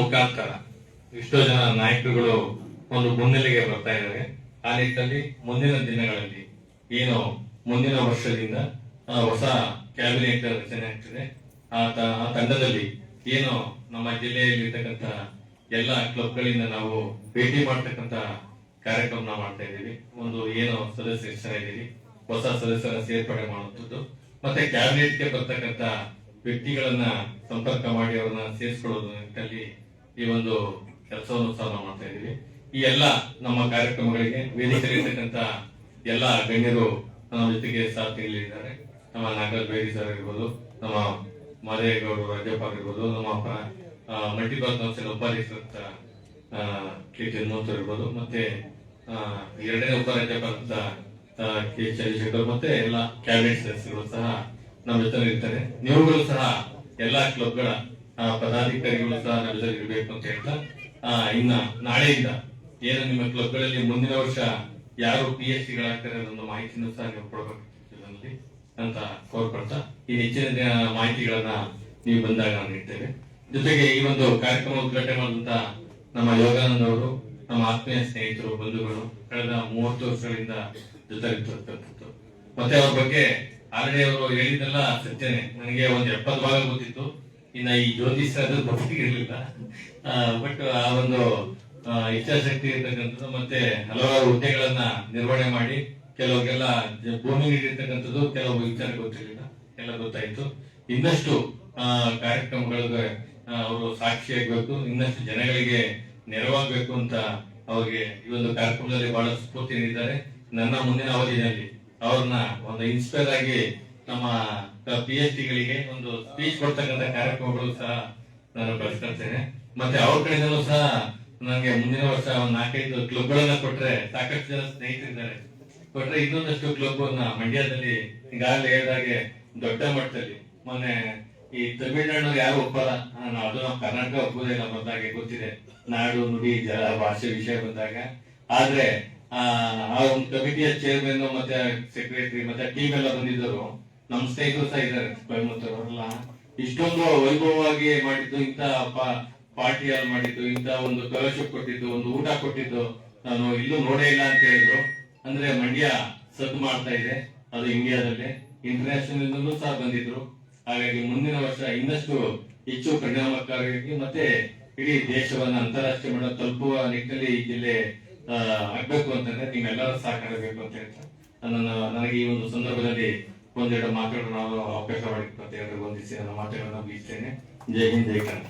ಮುಖಾಂತರ ಎಷ್ಟೋ ಜನ ನಾಯಕರುಗಳು ಒಂದು ಮುನ್ನೆಲೆಗೆ ಬರ್ತಾ ಇದ್ದಾರೆ. ಆ ನಿಟ್ಟಿನಲ್ಲಿ ಮುಂದಿನ ದಿನಗಳಲ್ಲಿ ಏನು ಮುಂದಿನ ವರ್ಷದಿಂದ ಹೊಸ ಕ್ಯಾಬಿನೆಟ್ ರಚನೆ ಆಗ್ತದೆ. ಆ ತಂಡದಲ್ಲಿ ಏನು ನಮ್ಮ ಜಿಲ್ಲೆಯಲ್ಲಿ ಇರ್ತಕ್ಕಂಥ ಎಲ್ಲ ಕ್ಲಬ್ಗಳಿಂದ ನಾವು ಭೇಟಿ ಮಾಡ್ತಕ್ಕಂತ ಕಾರ್ಯಕ್ರಮ ನಾವು ಮಾಡ್ತಾ ಇದ್ದೀವಿ. ಒಂದು ಏನು ಸದಸ್ಯ ಹೆಸರಿದ್ದೀವಿ ಹೊಸ ಸದಸ್ಯರ ಸೇರ್ಪಡೆ ಮಾಡುವಂಥದ್ದು ಮತ್ತೆ ಕ್ಯಾಬಿನೆಟ್ಗೆ ಬರ್ತಕ್ಕಂಥ ವ್ಯಕ್ತಿಗಳನ್ನ ಸಂಪರ್ಕ ಮಾಡಿ ಅವರನ್ನ ಸೇರಿಸ್ಕೊಳ್ಳೋದು ನಿಟ್ಟಲ್ಲಿ ಈ ಒಂದು ಕೆಲಸವನ್ನು ಸಹ ನಾವು ಮಾಡ್ತಾ ಇದ್ದೀವಿ. ಈ ಎಲ್ಲ ನಮ್ಮ ಕಾರ್ಯಕ್ರಮಗಳಿಗೆ ವೇದಿಕೆಯಲ್ಲಿರ್ತಕ್ಕಂಥ ಎಲ್ಲ ಗಣ್ಯರು ನಮ್ಮ ಜೊತೆಗೆ ಸಾಥ್ ನೀಡಲಿದ್ದಾರೆ ನಮ್ಮ ನಾಗರಾಜ್ ಬೇರಿ ಸರ್ ಇರ್ಬೋದು, ನಮ್ಮ ಮಾದೇಗೌಡರು ರಾಜ್ಯಪಾಲ ಇರ್ಬೋದು, ನಮ್ಮ ಮಲ್ಟಿಪಲ್ ಕೌನ್ಸಿಲ್ ಉಪಾಧ್ಯಕ್ಷರಂತ ಕೆ ಜನ್ಮೋತ್ಸವ ಇರ್ಬೋದು, ಮತ್ತೆ ಎರಡನೇ ಉಪರಾಜ್ಯಪಾಲ ಕೆ ಚಂದ್ರಶೇಖರ್, ಮತ್ತೆ ಎಲ್ಲ ಕ್ಯಾಬಿನೆಟ್ ಸದಸ್ಯರು ಸಹ ನಮ್ಮ ಜೊತೆ ಇರ್ತಾರೆ. ನೀವುಗಳು ಸಹ ಎಲ್ಲಾ ಕ್ಲಬ್ಗಳ ಪದಾಧಿಕಾರಿಗಳು ಸಹ ನಮ್ಮ ಜೊತೆ ಇರಬೇಕು ಅಂತ ಹೇಳ್ತಾ ಇನ್ನ ನಾಳೆಯಿಂದ ಏನು ನಿಮ್ಮ ಕ್ಲಬ್ಗಳಲ್ಲಿ ಮುಂದಿನ ವರ್ಷ ಯಾರು ಪಿ ಎಚ್ ಗಳಾಗ್ತಾರೆ ಅನ್ನೋ ಮಾಹಿತಿನೂ ಸಹ ನೀವು ಕೊಡಬೇಕು ಅಂತ ಕೋರ್ಕೊಳ್ತಾ, ಈ ಹೆಚ್ಚಿನ ಮಾಹಿತಿಗಳನ್ನ ನೀವು ಬಂದಾಗ ನಾವು ನೀಡ್ತೇವೆ ಜೊತೆಗೆ ಈ ಒಂದು ಕಾರ್ಯಕ್ರಮ ಉದ್ಘಾಟನೆ ಮಾಡಿದಂತ ನಮ್ಮ ಯೋಗಾನಂದವರು ನಮ್ಮ ಆತ್ಮೀಯ ಸ್ನೇಹಿತರು, ಬಂಧುಗಳು, ಕಳೆದ ಮೂವತ್ತು ವರ್ಷಗಳಿಂದ ಜೊತೆ ಮತ್ತೆ ಅವ್ರ ಬಗ್ಗೆ ಆಲ್ರೆಡಿ ಅವರು ಹೇಳಿದ್ದೆಲ್ಲ ಸತ್ಯನೇ. ನನಗೆ ಒಂದು ಎಪ್ಪತ್ತು ಭಾಗ ಗೊತ್ತಿತ್ತು. ಇನ್ನ ಈ ಜ್ಯೋತಿಷ ಅದು ಗೊತ್ತಿರಲಿಲ್ಲ ಬಟ್ ಆ ಒಂದು ಇಚ್ಛಾಶಕ್ತಿ ಇರ್ತಕ್ಕಂಥದ್ದು ಮತ್ತೆ ಹಲವಾರು ಹುದ್ದೆಗಳನ್ನ ನಿರ್ವಹಣೆ ಮಾಡಿ ಕೆಲವರಿಗೆಲ್ಲ ಭೂಮಿ ನೀಡಿರ್ತಕ್ಕಂಥದ್ದು ಕೆಲವು ವಿಚಾರ ಗೊತ್ತಿರಲಿಲ್ಲ. ಎಲ್ಲ ಗೊತ್ತಾಯ್ತು. ಇನ್ನಷ್ಟು ಕಾರ್ಯಕ್ರಮಗಳಿಗೆ ಅವರು ಸಾಕ್ಷಿಯಾಗಬೇಕು ಇನ್ನಷ್ಟು ಜನಗಳಿಗೆ ನೆರವಾಗಬೇಕು ಅಂತ ಅವ್ರಿಗೆ ಈ ಒಂದು ಕಾರ್ಯಕ್ರಮದಲ್ಲಿ ಬಹಳ ಸ್ಫೂರ್ತಿ ನೀಡಿದ್ದಾರೆ. ನನ್ನ ಮುಂದಿನ ಅವಧಿಯಲ್ಲಿ ಅವ್ರನ್ನ ಒಂದು ಇನ್ಸ್ಪೈರ್ ಆಗಿ ನಮ್ಮ ಪಿ ಎಚ್ ಡಿಗಳಿಗೆ ಒಂದು ಸ್ಪೀಚ್ ಕೊಡ್ತಕ್ಕಂಥ ಕಾರ್ಯಕ್ರಮಗಳು ಸಹ ನಾನು ಬಳಸ್ಕೊಳ್ತೇನೆ ಮತ್ತೆ ಅವ್ರ ಕಡೆಯಿಂದಲೂ ಸಹ ನನಗೆ ಮುಂದಿನ ವರ್ಷ ಒಂದು ನಾಲ್ಕೈದು ಕ್ಲಬ್ಗಳನ್ನ ಕೊಟ್ರೆ ಸಾಕಷ್ಟು ಜನ ಸ್ನೇಹಿತರಿದ್ದಾರೆ. ಕೊಟ್ರೆ ಇನ್ನೊಂದಷ್ಟು ಕ್ಲಬ್ ಮಂಡ್ಯದಲ್ಲಿ ಈಗಾಗಲೇ ಹೇಳಿದಾಗೆ ದೊಡ್ಡ ಮಟ್ಟದಲ್ಲಿ. ಮೊನ್ನೆ ಈ ತಮಿಳ್ನಾಡು ಯಾರು ಒಪ್ಪಲ್ಲ. ಅದು ನಮ್ಮ ಕರ್ನಾಟಕ ಒಪ್ಪೋದಿಲ್ಲ ಬಂದಾಗೆ ಗೊತ್ತಿದೆ. ನಾಡು ನುಡಿ, ಜಲ, ಭಾಷೆ ವಿಷಯ ಬಂದಾಗ. ಆದ್ರೆ ಆ ಒಂದು ಕಮಿಟಿಯ ಚೇರ್ಮನ್ ಮತ್ತೆ ಸೆಕ್ರೆಟರಿ ಮತ್ತೆ ಟೀಮ್ ಎಲ್ಲ ಬಂದಿದ್ದರು. ನಮ್ಮ ಸ್ನೇಹಿತರು ಸಹ ಇದ್ದಾರೆ ಅವರೆಲ್ಲ. ಇಷ್ಟೊಂದು ವೈಭವವಾಗಿ ಮಾಡಿದ್ದು ಇಂತ ಪಾರ್ಟಿಯಲ್ಲಿ ಮಾಡಿದ್ದು ಇಂತ ಒಂದು ಫೆಲೋಶಿಪ್ ಕೊಟ್ಟಿದ್ದು, ಒಂದು ಊಟ ಕೊಟ್ಟಿದ್ದು, ನಾನು ಇಲ್ಲೂ ನೋಡೇ ಇಲ್ಲ ಅಂತ ಹೇಳಿದ್ರು. ಅಂದ್ರೆ ಮಂಡ್ಯ ಸದ್ದು ಮಾಡ್ತಾ ಇದೆ, ಅದು ಇಂಡಿಯಾದಲ್ಲಿ. ಇಂಟರ್ನ್ಯಾಷನಲ್ ಸಹ ಬಂದಿದ್ರು. ಹಾಗಾಗಿ ಮುಂದಿನ ವರ್ಷ ಇನ್ನಷ್ಟು ಹೆಚ್ಚು ಪರಿಣಾಮಕಾರಿಯಾಗಿ ಮತ್ತೆ ಇಡೀ ದೇಶವನ್ನ ಅಂತಾರಾಷ್ಟ್ರೀಯ ಮಟ್ಟ ತಲುಪುವ ನಿಟ್ಟಿನಲ್ಲಿ ಈ ಜಿಲ್ಲೆ ಆಗ್ಬೇಕು ಅಂತಂದ್ರೆ ಸಹಕಾರ ಬೇಕು ಅಂತ ಹೇಳ್ತಾ. ನನ್ನ ನನಗೆ ಈ ಒಂದು ಸಂದರ್ಭದಲ್ಲಿ ಒಂದೆರಡು ಮಾತುಗಳನ್ನು ಅವಕಾಶವಾಗಿತ್ತು ಅಂತ ಹೇಳಿ ವಂದಿಸಿ ನನ್ನ ಮಾತುಗಳನ್ನು ಮುಗಿಸ್ತೇನೆ. ಜೈ ಹಿಂದ್, ಜೈ ಕನ್ನಡ